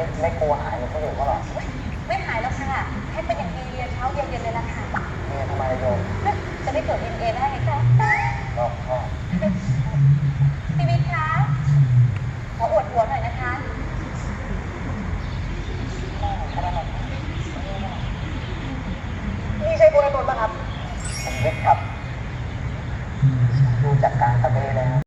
ไม่ไม่กลัวหายหมือนคนอื่ก็หรอกไม่หายแล้วค่ะ ให้เป็นอย่างดีเรียนเช้าเย็นเย็นเลยละค่ะเนี่ยทำไมโยมจะได้เกิอ็นเอได้ไหมคะก็ชอบพี่วิทย์คะขออวดหัวหน่อยนะคะนี่ใช่บุญนนท์ปะครับผมเล็กครับดูจากการเตะแล้ว